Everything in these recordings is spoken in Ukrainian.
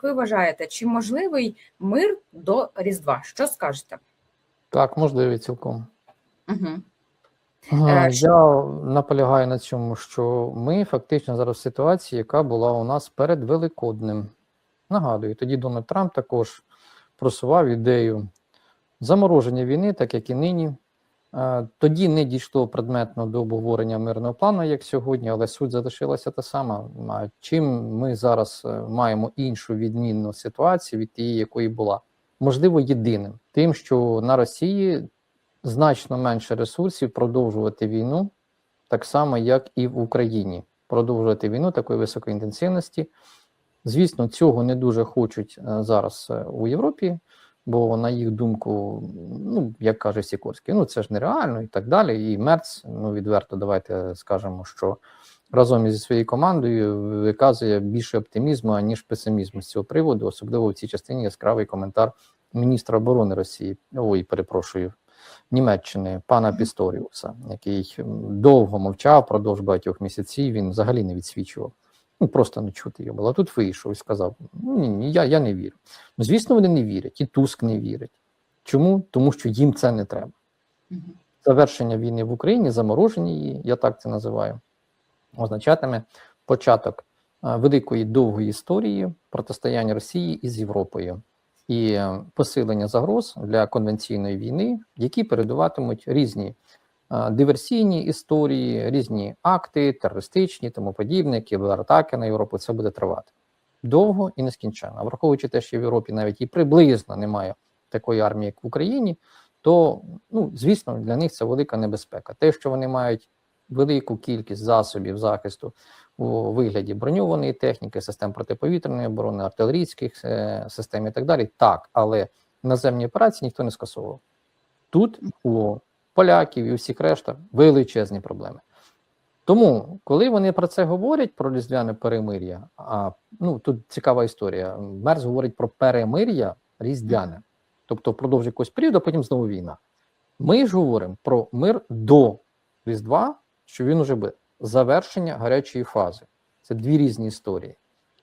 як ви вважаєте, чи можливий мир до Різдва? Що скажете? Так, можливо, цілком. Угу. Я наполягаю на цьому, що ми фактично зараз в ситуації, яка була у нас перед Великоднем. Нагадую, тоді Дональд Трамп також просував ідею замороження війни, так як і нині. Е, Тоді не дійшло предметно до обговорення мирного плану, як сьогодні, але суть залишилася та сама. Чим ми зараз е, маємо іншу відмінну ситуацію від тієї, якої була? Можливо, єдиним тим, що на Росії значно менше ресурсів продовжувати війну, так само, як і в Україні. Продовжувати війну такої високої інтенсивності. Звісно, цього не дуже хочуть е, зараз у Європі, бо на їх думку, ну як каже Сікорський, ну це ж нереально і так далі. І Мерц, ну відверто, давайте скажемо, що разом зі своєю командою виказує більше оптимізму, аніж песимізму з цього приводу, особливо в цій частині яскравий коментар міністра оборони Росії. Ой, перепрошую. Німеччини пана Пісторіуса, який довго мовчав продовж багатьох місяців. Він взагалі не відсвічував. Ну просто не чути його. А тут вийшов і сказав: Ну ні, ні, я, я не вірю. Ну, звісно, вони не вірять, і Туск не вірить. Чому? Тому що їм це не треба. Завершення війни в Україні, замороження її, я так це називаю, означатиме початок великої довгої історії протистояння Росії із Європою і е, посилення загроз для конвенційної війни, які передуватимуть різні е, диверсійні історії, різні акти, терористичні, тому подібне, кібератаки на Європу. Це буде тривати довго і нескінченно. Враховуючи те, що в Європі навіть і приблизно немає такої армії, як в Україні, то ну звісно для них це велика небезпека. Те, що вони мають велику кількість засобів захисту у вигляді броньованої техніки, систем протиповітряної оборони, артилерійських е, систем і так далі. Так, але наземні операції ніхто не скасовував. Тут у поляків і у всіх решта величезні проблеми. Тому, коли вони про це говорять, про різдвяне перемир'я, а ну тут цікава історія. Мерз говорить про перемир'я різдвяне, тобто впродовж якогось періоду, а потім знову війна. Ми ж говоримо про мир до Різдва, що він уже буде завершення гарячої фази. Це дві різні історії.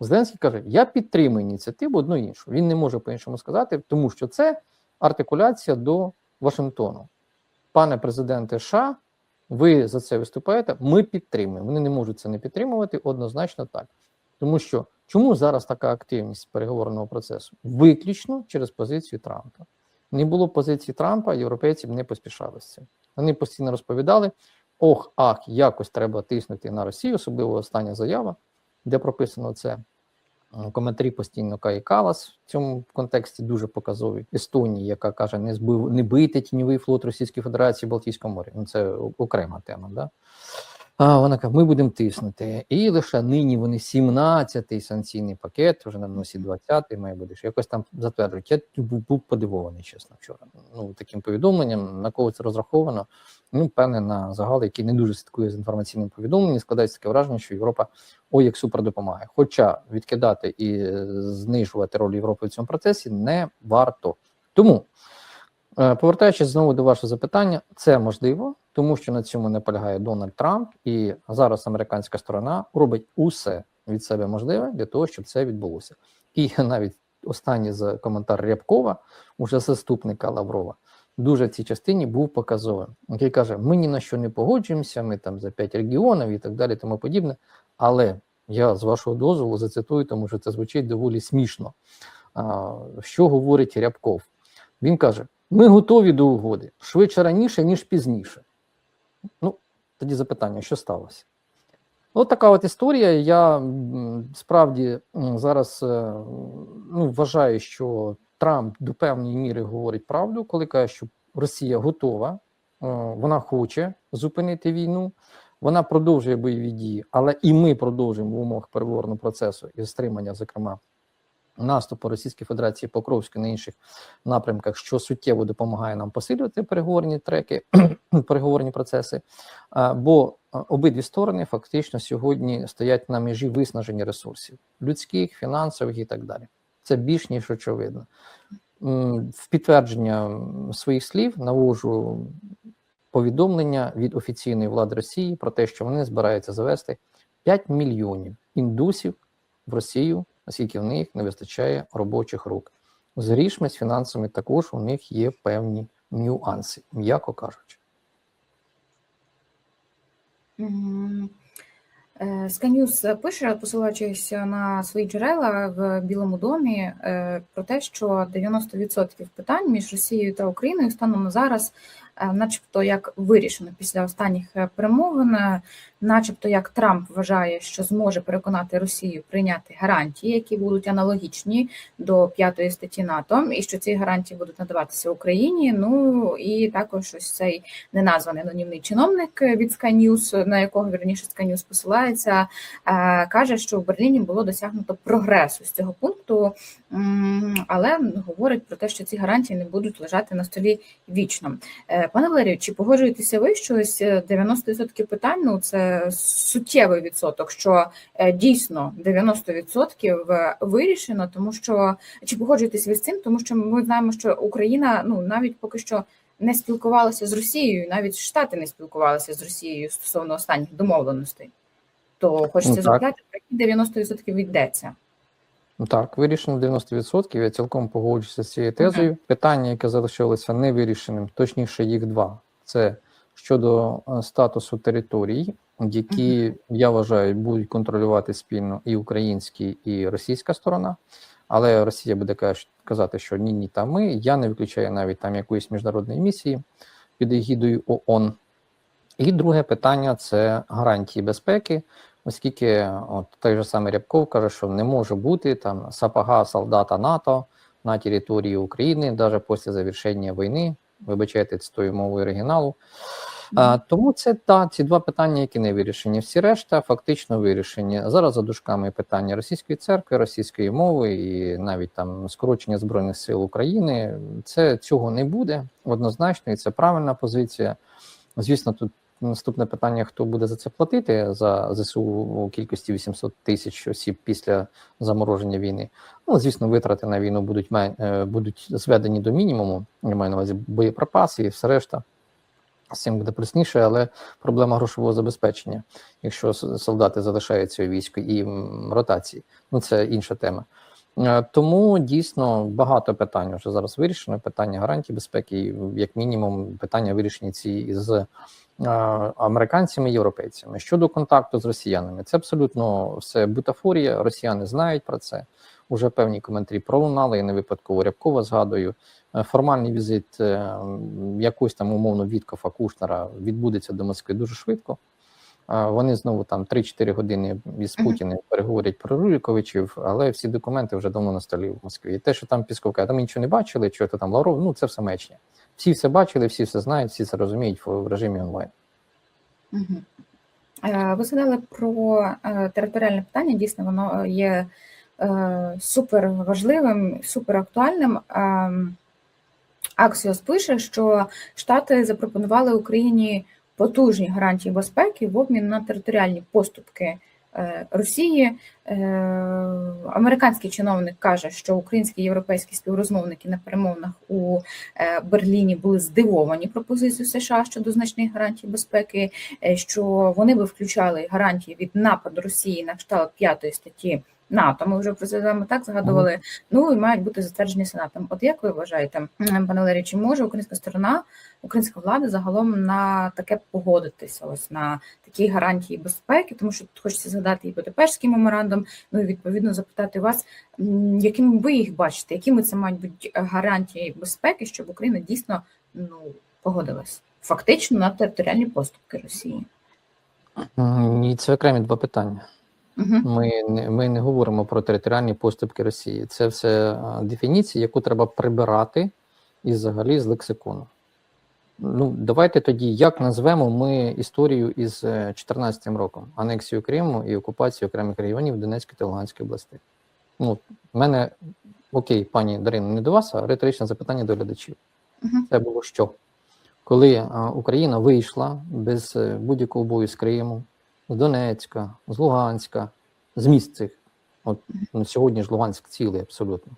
Зеленський каже: Я підтримую ініціативу одну іншу. Він не може по-іншому сказати, тому що це артикуляція до Вашингтону. Пане президенте США, ви за це виступаєте, ми підтримуємо. Вони не можуть це не підтримувати, однозначно так. Тому що чому зараз така активність переговорного процесу? Виключно через позицію Трампа. Не було позиції Трампа, європейці б не поспішали з цим. Вони постійно розповідали: ох, ах, якось треба тиснути на Росію, особливо остання заява, де прописано це. Коментарі постійно Каї Калас в цьому контексті дуже показові. Естонії, яка каже, не збив, не бийте тіньовий флот Російської Федерації в Балтійському морі. Ну це окрема тема. Да? А вона каже, ми будемо тиснути. І лише нині вони 17-й санкційний пакет, вже на носі 20-й має бути, що якось там затверджують. Я був, подивований, чесно, вчора. Ну, таким повідомленням, на кого це розраховано. Ну, певне, на загал, який не дуже слідкує з інформаційним повідомленням, складається таке враження, що Європа ой як супер допомагає. Хоча відкидати і знижувати роль Європи в цьому процесі не варто. Тому, е, повертаючись знову до вашого запитання, це можливо, тому що на цьому не полягає Дональд Трамп, і зараз американська сторона робить усе від себе можливе для того, щоб це відбулося. І навіть останній з коментар Рябкова, уже заступника Лаврова, дуже в цій частині був показовим. Який каже: ми ні на що не погоджуємося, ми там за п'ять регіонів і так далі, тому подібне. Але я з вашого дозволу зацитую, тому що це звучить доволі смішно. Що говорить Рябков? Він каже: ми готові до угоди швидше раніше, ніж пізніше. Ну, тоді запитання, що сталося? От така от історія. Я справді зараз ну, вважаю, що Трамп до певної міри говорить правду, коли каже, що Росія готова, вона хоче зупинити війну, вона продовжує бойові дії, але і ми продовжуємо в умовах переговорного процесу і стримання, зокрема, наступу Російської Федерації Покровської на інших напрямках, що суттєво допомагає нам посилювати переговорні треки, переговорні процеси. Бо обидві сторони фактично сьогодні стоять на межі виснаження ресурсів людських, фінансових і так далі. Це більш ніж очевидно. В підтвердження своїх слів навожу повідомлення від офіційної влади Росії про те, що вони збираються завести 5 мільйонів індусів в Росію оскільки в них не вистачає робочих рук. З грішми, з фінансами також у них є певні нюанси, м'яко кажучи. Е, Sky News пише, посилаючись на свої джерела в Білому домі, е, про те, що 90% питань між Росією та Україною станом на зараз, е, начебто, як вирішено після останніх е, перемовин, е, начебто як Трамп вважає, що зможе переконати Росію прийняти гарантії, які будуть аналогічні до п'ятої статті НАТО, і що ці гарантії будуть надаватися Україні. Ну і також ось цей неназваний анонімний чиновник від News, на якого вірніше News посилається, е, каже, що в Берліні було досягнуто прогресу з цього пункту, але говорить про те, що ці гарантії не будуть лежати на столі вічно. Е, Пане Валерію, чи погоджуєтеся ви, що ось е, 90% питань ну це суттєвий відсоток, що е, дійсно 90% вирішено, тому що чи погоджуєтесь ви з цим, тому що ми знаємо, що Україна ну навіть поки що не спілкувалася з Росією, навіть Штати не спілкувалися з Росією стосовно останніх домовленостей. То хочеться Ну, запитати, про які 90% йдеться. Ну, Так, вирішено 90%. Я цілком погоджуюся з цією тезою. Питання, яке залишилося невирішеним, точніше, їх два. Це щодо е, статусу територій, які я вважаю будуть контролювати спільно і українська, і російська сторона. Але Росія буде казати, що ні, ні, та ми. Я не виключаю навіть там якоїсь міжнародної місії під егідою ООН. І друге питання це гарантії безпеки, оскільки от той же самий Рябков каже, що не може бути там сапога солдата НАТО на території України, навіть після завершення війни. Вибачайте, цитую мовою оригіналу. А, тому це та ці два питання, які не вирішені. Всі решта фактично вирішені. Зараз за дужками питання російської церкви, російської мови і навіть там скорочення збройних сил України. Це цього не буде однозначно, і це правильна позиція. Звісно, тут наступне питання: хто буде за це платити за ЗСУ у кількості 800 тисяч осіб після замороження війни. Ну, звісно, витрати на війну будуть е, будуть зведені до мінімуму. Я маю на увазі боєприпаси і все решта. З цим буде пресніше, але проблема грошового забезпечення, якщо солдати залишаються у війську і ротації, ну це інша тема. Е, Тому дійсно багато питань вже зараз вирішено. Питання гарантій безпеки, як мінімум, питання вирішені ці з е, американцями і європейцями. Щодо контакту з росіянами, це абсолютно все бутафорія. Росіяни знають про це. Уже певні коментарі пролунали. Я не випадково Рябкова згадую. Е, Формальний візит е, там умовно Віткофа Кушнера відбудеться до Москви дуже швидко. Вони знову там 3-4 години із Путіним переговорять про Рюриковичів, але всі документи вже давно на столі в Москві. І те, що там Пісков каже, там нічого не бачили, що то там Лавров, ну це все мечня. Всі все бачили, всі все знають, всі це розуміють в режимі онлайн. Е, Ви згадали про е, територіальне питання. Дійсно, воно є е, супер важливим, супер актуальним. Ем, Аксіос пише, що Штати запропонували Україні потужні гарантії безпеки в обмін на територіальні поступки е, Росії. Е, Американський чиновник каже, що українські і європейські співрозмовники на перемовинах у е, Берліні були здивовані пропозицією США щодо значних гарантій безпеки, що вони би включали гарантії від нападу Росії на кшталт п'ятої статті НАТО. Ми вже про це так згадували. Ну і мають бути затверджені сенатом. От як ви вважаєте, пане Лері, чи може українська сторона, українська влада загалом на таке погодитися? Ось на такі гарантії безпеки, тому що тут хочеться згадати і Будапештський меморандум. Ну і відповідно запитати вас, м, якими ви їх бачите, якими це мають бути гарантії безпеки, щоб Україна дійсно ну погодилась фактично на територіальні поступки Росії. Це окремі два питання. Угу. Ми не, ми не говоримо про територіальні поступки Росії. Це все дефініція, яку треба прибирати і взагалі з лексикону. Ну, давайте тоді, як назвемо ми історію із 2014 роком, анексію Криму і окупацію окремих регіонів Донецької та Луганської областей. Ну, в мене окей, пані Дарина, не до вас, а риторичне запитання до глядачів. Угу. Це було що? Коли Україна вийшла без е, будь-якого бою з Криму, з Донецька, з Луганська, з міст цих. От ну, сьогодні ж Луганськ цілий абсолютно.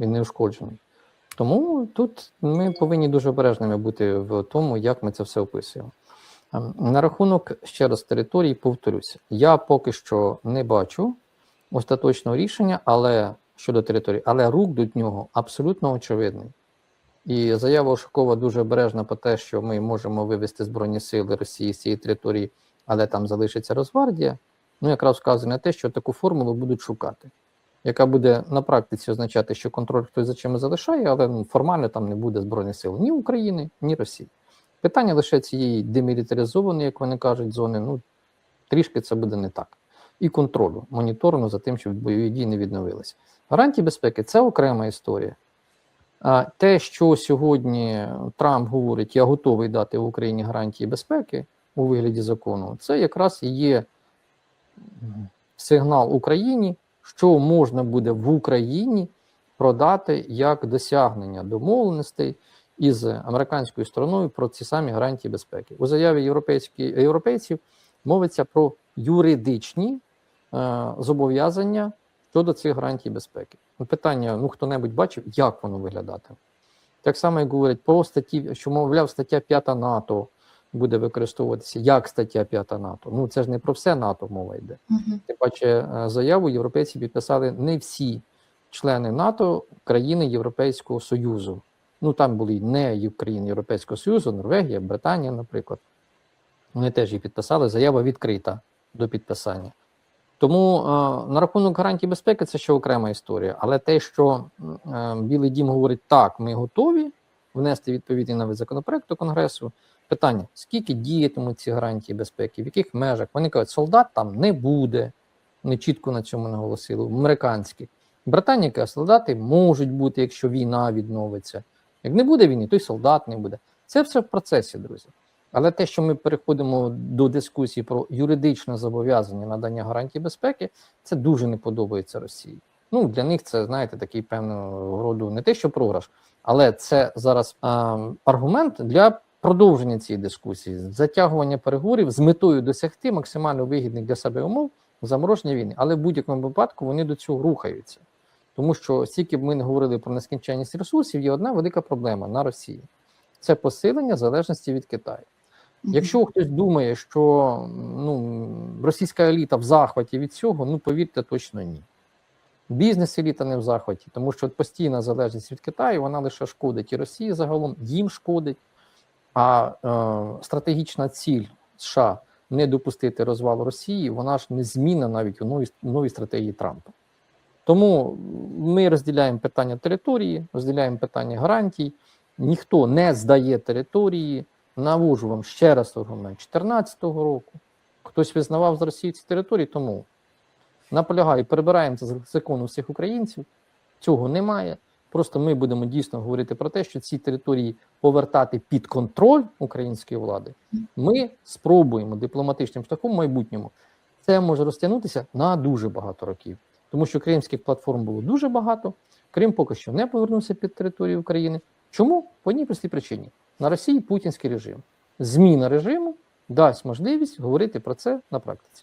Він не ушкоджений. Тому тут ми повинні дуже обережними бути в тому, як ми це все описуємо. Ем, На рахунок ще раз територій, повторюся, я поки що не бачу остаточного рішення, але щодо території, але рук до нього абсолютно очевидний. І заява Ушакова дуже обережна про те, що ми можемо вивести Збройні сили Росії з цієї території, але там залишиться Росгвардія. Ну, якраз вказує на те, що таку формулу будуть шукати, яка буде на практиці означати, що контроль хтось за чимось залишає, але ну, формально там не буде Збройних сил ні України, ні Росії. Питання лише цієї демілітаризованої, як вони кажуть, зони, ну трішки це буде не так. І контролю, моніторингу за тим, щоб бойові дії не відновилися. Гарантії безпеки це окрема історія. А те, що сьогодні Трамп говорить, я готовий дати в Україні гарантії безпеки у вигляді закону, це якраз і є сигнал Україні, що можна буде в Україні продати як досягнення домовленостей із американською стороною про ці самі гарантії безпеки. У заяві європейців мовиться про юридичні е, зобов'язання щодо цих гарантій безпеки. Ну, Питання: ну хто-небудь бачив, як воно виглядатиме? Так само, як говорять про статті, що, мовляв, стаття 5 НАТО буде використовуватися як стаття 5 НАТО. Ну це ж не про все НАТО мова йде. Мгм. Тим паче е, заяву європейці підписали не всі члени НАТО країни Європейського Союзу. Ну там були не країни Європейського Союзу, Норвегія, Британія, наприклад. Вони теж її підписали. Заява відкрита до підписання. Тому е, на рахунок гарантій безпеки це ще окрема історія. Але те, що е, Білий Дім говорить, так, ми готові внести відповідний навіть законопроект до Конгресу. Питання: скільки діятимуть ці гарантії безпеки, в яких межах? Вони кажуть, солдат там не буде. Вони чітко на цьому наголосили. Американські. Британія каже, солдати можуть бути, якщо війна відновиться. Як не буде війни, то й солдат не буде. Це все в процесі, друзі. Але те, що ми переходимо до дискусії про юридичне зобов'язання надання гарантій безпеки, це дуже не подобається Росії. Ну для них це знаєте такий певного роду не те, що програш, але це зараз а, аргумент для продовження цієї дискусії, затягування переговорів з метою досягти максимально вигідних для себе умов замороження війни. Але в будь-якому випадку вони до цього рухаються. Тому що стільки б ми не говорили про нескінченність ресурсів, є одна велика проблема на Росії це посилення залежності від Китаю. Якщо хтось думає, що ну, російська еліта в захваті від цього, ну повірте, точно ні. Бізнес-еліта не в захваті, тому що от постійна залежність від Китаю вона лише шкодить і Росії загалом, їм шкодить. А е, стратегічна ціль США не допустити розвалу Росії, вона ж не змінна навіть у новій, новій стратегії Трампа. Тому ми розділяємо питання території, розділяємо питання гарантій. Ніхто не здає території. Навожу вам ще раз аргумент 2014 року. Хтось визнавав з Росії ці території, тому наполягаю, перебираємо це з закону всіх українців. Цього немає. Просто ми будемо дійсно говорити про те, що ці території повертати під контроль української влади. Ми спробуємо дипломатичним шляхом в майбутньому. Це може розтягнутися на дуже багато років, тому що кримських платформ було дуже багато. Крим поки що не повернувся під територію України. Чому? По одній простій причині: на Росії путінський режим. Зміна режиму дасть можливість говорити про це на практиці.